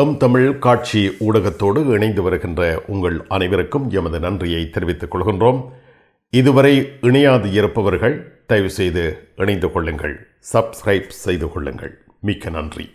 M Tamil காட்சி ஊடகத்தோடு இணைந்து வருகின்ற உங்கள் அனைவருக்கும் எமது நன்றியை தெரிவித்துக் கொள்கின்றோம். இதுவரை இணையாது இருப்பவர்கள் தயவுசெய்து இணைந்து கொள்ளுங்கள். சப்ஸ்கிரைப் செய்து கொள்ளுங்கள். மிக்க நன்றி.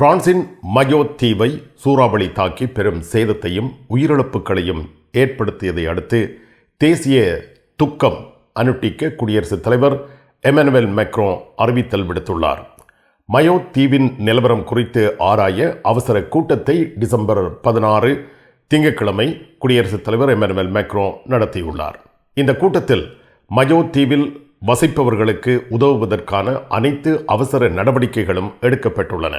பிரான்சின் மயோ தீவை சூறாவளி தாக்கி பெரும் சேதத்தையும் உயிரிழப்புகளையும் ஏற்படுத்தியதை அடுத்து தேசிய துக்கம் அனுட்டிக்க குடியரசுத் தலைவர் எமனுவேல் மெக்ரோ அறிவித்தல் விடுத்துள்ளார். மயோ தீவின் நிலவரம் குறித்து ஆராய அவசர கூட்டத்தை டிசம்பர் பதினாறு திங்கட்கிழமை குடியரசுத் தலைவர் எமனுவேல் மேக்ரோ நடத்தியுள்ளார். இந்த கூட்டத்தில் மயோ தீவில் வசிப்பவர்களுக்கு உதவுவதற்கான அனைத்து அவசர நடவடிக்கைகளும் எடுக்கப்பட்டுள்ளன.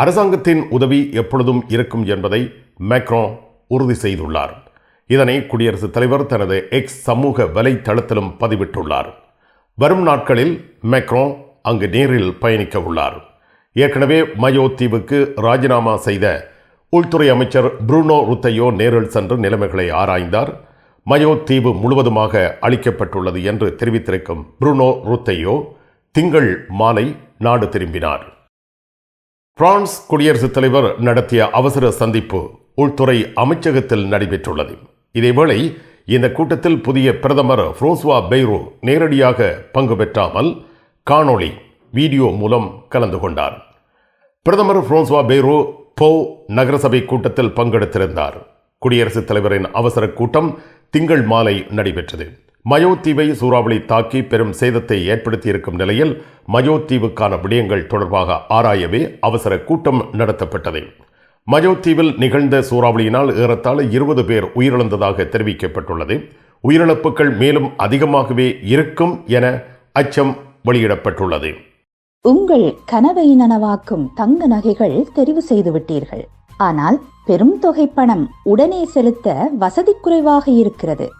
அரசாங்கத்தின் உதவி எப்பொழுதும் இருக்கும் என்பதை மேக்ரோ உறுதி செய்துள்ளார். இதனை குடியரசுத் தலைவர் தனது எக்ஸ் சமூக வலைத்தளத்திலும் பதிவிட்டுள்ளார். வரும் நாட்களில் மேக்ரோ அங்கு நேரில் பயணிக்க உள்ளார். ஏற்கனவே மயோ தீவுக்கு ராஜினாமா செய்த உள்துறை அமைச்சர் புருனோ ருத்தையோ நேரில் சென்று நிலைமைகளை ஆராய்ந்தார். மயோ தீவு முழுவதுமாக அளிக்கப்பட்டுள்ளது என்று தெரிவித்திருக்கும் புருனோ ருத்தையோ திங்கள் மாலை நாடு திரும்பினார். பிரான்ஸ் குடியரசுத் தலைவர் நடத்திய அவசர சந்திப்பு உள்துறை அமைச்சகத்தில் நடைபெற்றுள்ளது. இதேவேளை இந்த கூட்டத்தில் புதிய பிரதமர் புரோஸ்வா பெய்ரோ நேரடியாக பங்கு பெற்றாமல் காணொளி வீடியோ மூலம் கலந்து கொண்டார். பிரதமர் புரோஸ்வா பெய்ரோ போ நகரசபை கூட்டத்தில் பங்கெடுத்திருந்தார். குடியரசுத் தலைவரின் அவசர கூட்டம் திங்கள் மாலை நடைபெற்றது. மயோத்தீவை சூறாவளி தாக்கி பெரும் சேதத்தை ஏற்படுத்தியிருக்கும் நிலையில் மயோத்தீவுக்கான விடயங்கள் தொடர்பாக ஆராயவே அவசர கூட்டம் நடத்தப்பட்டது. மயோத்தீவில் நிகழ்ந்த சூறாவளியினால் ஏறத்தாழ இருபது பேர் உயிரிழந்ததாக தெரிவிக்கப்பட்டுள்ளது. உயிரிழப்புகள் மேலும் அதிகமாகவே இருக்கும் என அச்சம் வெளியிடப்பட்டுள்ளது. உங்கள் கனவை நனவாக்கும் தங்க நகைகள் தெரிவு செய்து விட்டீர்கள். ஆனால் பெரும் தொகை பணம் உடனே செலுத்த வசதி குறைவாக இருக்கிறது.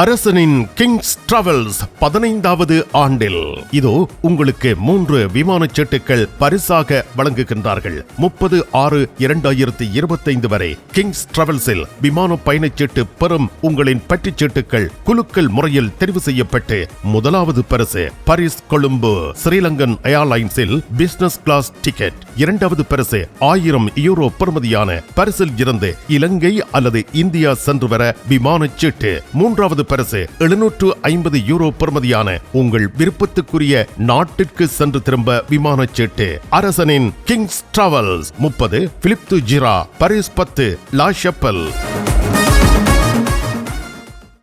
அரசனின் கிங்ஸ் டிராவல்ஸ் பதினைந்தாவது ஆண்டில். இதோ உங்களுக்கு மூன்று விமான சீட்டுகள் பரிசாக வழங்குகின்றார்கள். முப்பது ஆறு இரண்டாயிரத்தி இருபத்தைந்து வரை கிங்ஸ் டிராவல்ஸில் விமான பயணச்சீட்டு பெறும் உங்களின் பற்றுச்சீட்டுகள் குலுக்கல் முறையில் தெரிவு செய்யப்பட்டு முதலாவது பரிசு பரிஸ் கொழும்பு ஸ்ரீலங்கன் ஏர்லைன்ஸில் பிசினஸ் கிளாஸ் டிக்கெட். இரண்டாவது பரிசு ஆயிரம் யூரோ பெறுமதியான பரிசில் இருந்து இலங்கை அல்லது இந்தியா சென்று வர விமான சீட்டு. மூன்றாவது பரிசு எழுநூற்று ஐம்பது யூரோ பெறுமதியான உங்கள் விருப்பத்துக்குரிய நாட்டிற்கு சென்று திரும்ப விமான சீட்டு. அரசனின் கிங்ஸ் டிராவல்ஸ் முப்பது பிலிப் து ஜிரா பரிஸ் பத்து லா ஷப்பல்.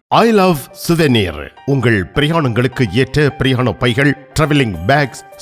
ஐ லவ் சுவெனீர் உங்கள் பிரயாணங்களுக்கு ஏற்ற பிரயாண பைகள் travelling bags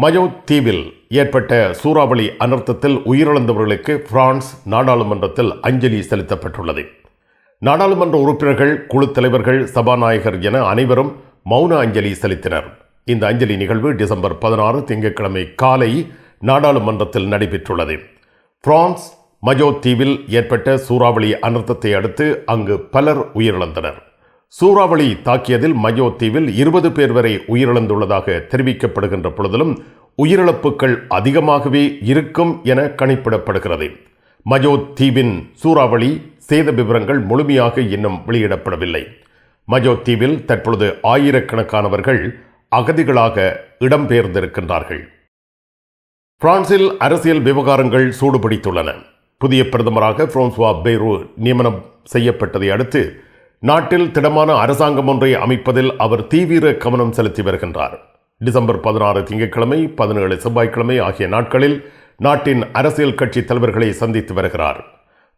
மயோ தீவில் ஏற்பட்ட சூறாவளி அனர்த்தத்தில் உயிரிழந்தவர்களுக்கு பிரான்ஸ் நாடாளுமன்றத்தில் அஞ்சலி செலுத்தப்பட்டுள்ளது. நாடாளுமன்ற உறுப்பினர்கள் குழு தலைவர்கள் சபாநாயகர் என அனைவரும் மௌன அஞ்சலி செலுத்தினர். இந்த அஞ்சலி நிகழ்வு டிசம்பர் பதினாறு திங்கட்கிழமை காலை நாடாளுமன்றத்தில் நடைபெற்றுள்ளது. பிரான்ஸ் மஜோ தீவில் ஏற்பட்ட சூறாவளி அனர்த்தத்தை அடுத்து அங்கு பலர் உயிரிழந்தனர். சூறாவளி தாக்கியதில் மயோ தீவில் இருபது பேர் வரை உயிரிழந்துள்ளதாக தெரிவிக்கப்படுகின்ற பொழுதிலும் உயிரிழப்புகள் அதிகமாகவே இருக்கும் என கணிப்பிடப்படுகிறது. மயோ தீவின் சூறாவளி சேத விவரங்கள் முழுமையாக இன்னும் வெளியிடப்படவில்லை. மயோ தீவில் தற்பொழுது ஆயிரக்கணக்கானவர்கள் அகதிகளாக இடம்பெயர்ந்திருக்கின்றார்கள். பிரான்சில் அரசியல் விவகாரங்கள் சூடுபிடித்துள்ளன. புதிய பிரதமராக பிரான்சுவா பெய்ரோ நியமனம் செய்யப்பட்டதை அடுத்து நாட்டில் திடமான அரசாங்கம் ஒன்றை அமைப்பதில் அவர் தீவிர கவனம் செலுத்தி வருகின்றார். டிசம்பர் பதினாறு திங்கட்கிழமை பதினேழு செவ்வாய்க்கிழமை ஆகிய நாட்களில் நாட்டின் அரசியல் கட்சி தலைவர்களை சந்தித்து வருகிறார்.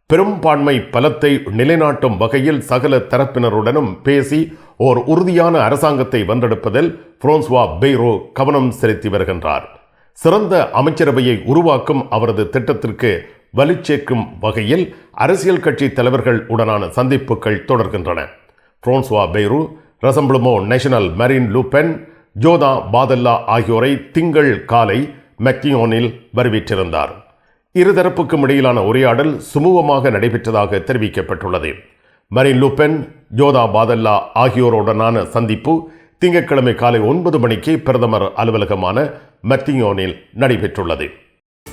பெரும்பான்மை பலத்தை நிலைநாட்டும் வகையில் சகல தரப்பினருடனும் பேசி ஓர் உறுதியான அரசாங்கத்தை வந்தெடுப்பதில் புரோன்ஸ்வா பெய்ரோ கவனம் செலுத்தி வருகின்றார். சிறந்த அமைச்சரவையை உருவாக்கும் அவரது திட்டத்திற்கு வலுச்சேர்க்கும் வகையில் அரசியல் கட்சி தலைவர்கள் உடனான சந்திப்புகள் தொடர்கின்றன. François Bayrou Rassemblement National Marine Le Pen Jordan Bardella ஆகியோரை திங்கள் காலை மெக்கியோனில் வரவேற்றிருந்தார். இருதரப்புக்கும் இடையிலான உரையாடல் சுமூகமாக நடைபெற்றதாக தெரிவிக்கப்பட்டுள்ளது. Marine Le Pen Jordan Bardella ஆகியோருடனான சந்திப்பு திங்கட்கிழமை காலை ஒன்பது மணிக்கு பிரதமர் அலுவலகமான மத்தியோனில் நடைபெற்றுள்ளது.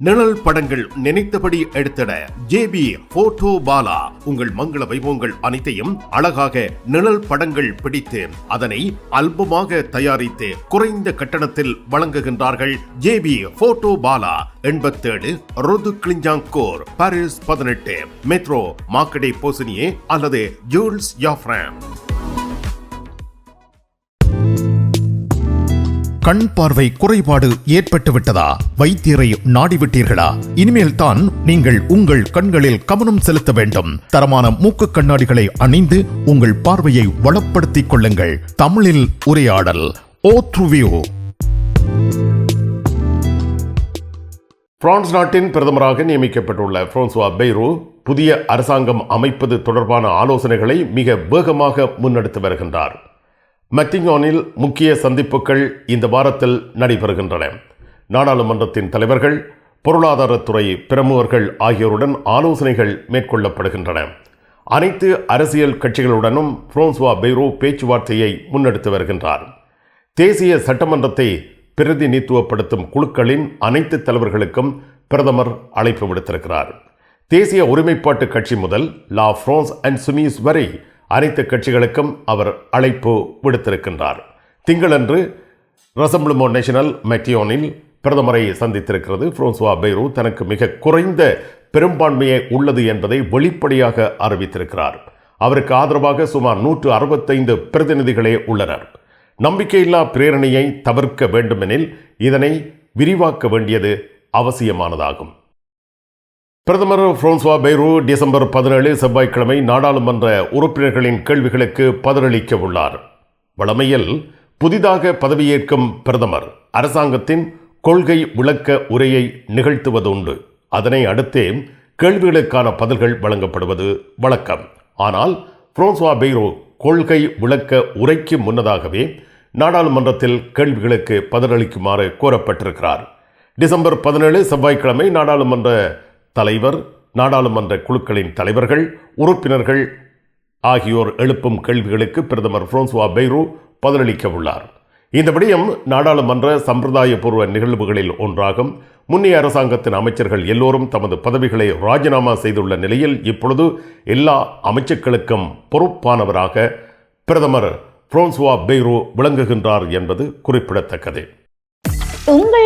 நிழல் படங்கள் நினைத்தபடி எடுத்திட ஜேபி போட்டோ பாலா. உங்கள் மங்கள வைபவங்கள் அனைத்தையும் அழகாக நிழல் படங்கள் பிடித்து அதனை அல்பமாக தயாரித்து குறைந்த கட்டணத்தில் வழங்குகின்றார்கள் ஜேபி போட்டோ பாலா எண்பத்தேழு ருது கிளிஞ்சாங்கோர் பாரிஸ் பதினெட்டு மெட்ரோ மார்க்கடே போசினியே அல்லது ஜூல்ஸ் யாஃப்ரான் கண் பார்வை குறைபாடு ஏற்பட்டுவிட்டதா? வைத்தியரை நாடிவிட்டீர்களா? இனிமேல் தான் நீங்கள் உங்கள் கண்களில் கவனம் செலுத்த வேண்டும். தரமான மூக்கு கண்ணாடிகளை அணிந்து உங்கள் பார்வையை வளப்படுத்திக் கொள்ளுங்கள். தமிழில் உரையாடல் ஓத்ருவியோ பிரான்ஸ் நாட்டின் பிரதமராக நியமிக்கப்பட்டுள்ள பிரான்சுவா பெய்ரோ புதிய அரசாங்கம் அமைப்பது தொடர்பான ஆலோசனைகளை மிக வேகமாக முன்னெடுத்து வருகின்றார். மத்திங்கானில் முக்கிய சந்திப்புகள் இந்த வாரத்தில் நடைபெறுகின்றன. நாடாளுமன்றத்தின் தலைவர்கள் பொருளாதாரத்துறை பிரமுகர்கள் ஆகியோருடன் ஆலோசனைகள் மேற்கொள்ளப்படுகின்றன. அனைத்து அரசியல் கட்சிகளுடனும் புரோன்சுவா பெய்ரோ பேச்சுவார்த்தையை முன்னெடுத்து வருகின்றார். தேசிய சட்டமன்றத்தை பிரதிநிதித்துவப்படுத்தும் குழுக்களின் அனைத்து தலைவர்களுக்கும் பிரதமர் அழைப்பு விடுத்திருக்கிறார். தேசிய ஒருமைப்பாட்டு கட்சி முதல் லா பிரான்ஸ் அண்ட் சுமீஸ் வரை அனைத்து கட்சிகளுக்கும் அவர் அழைப்பு விடுத்திருக்கின்றார். திங்களன்று ரசம்பிளமோ நேஷனல் மெட்டியோனில் பிரதமரை சந்தித்திருக்கிறது. பிரான்சுவா பெய்ரோ தனக்கு மிக குறைந்த பெரும்பான்மையே உள்ளது என்பதை வெளிப்படையாக அறிவித்திருக்கிறார். அவருக்கு ஆதரவாக சுமார் நூற்று அறுபத்தைந்து பிரதிநிதிகளே உள்ளனர். நம்பிக்கையில்லா பிரேரணையை தவிர்க்க வேண்டுமெனில் இதனை விரிவாக்க வேண்டியது அவசியமானதாகும். பிரதமர் பிரான்சுவா பெய்ரோ டிசம்பர் பதினேழு செவ்வாய்க்கிழமை நாடாளுமன்ற உறுப்பினர்களின் கேள்விகளுக்கு பதிலளிக்க உள்ளார். வழமையில் புதிதாக பதவியேற்கும் பிரதமர் அரசாங்கத்தின் கொள்கை விளக்க உரையை நிகழ்த்துவதுண்டு. அதனை அடுத்தே கேள்விகளுக்கான பதில்கள் வழங்கப்படுவது வழக்கம். ஆனால் பிரான்சுவா பெய்ரோ கொள்கை விளக்க உரைக்கு முன்னதாகவே நாடாளுமன்றத்தில் கேள்விகளுக்கு பதிலளிக்குமாறு கோரப்பட்டிருக்கிறார். டிசம்பர் பதினேழு செவ்வாய்க்கிழமை நாடாளுமன்ற தலைவர் நாடாளுமன்ற குழுக்களின் தலைவர்கள் உறுப்பினர்கள் ஆகியோர் எழுப்பும் கேள்விகளுக்கு பிரதமர் பிரான்சுவா பெய்ரோ பதிலளிக்க உள்ளார் இந்த விடயம் நாடாளுமன்ற சம்பிரதாயபூர்வ நிகழ்வுகளில் ஒன்றாகும். முன்னைய அரசாங்கத்தின் அமைச்சர்கள் எல்லோரும் தமது பதவிகளை ராஜினாமா செய்துள்ள நிலையில் இப்பொழுது எல்லா அமைச்சர்களுக்கும் பொறுப்பானவராக பிரதமர் பிரான்சுவா பெய்ரோ விளங்குகின்றார் என்பது குறிப்பிடத்தக்கது. உங்கள்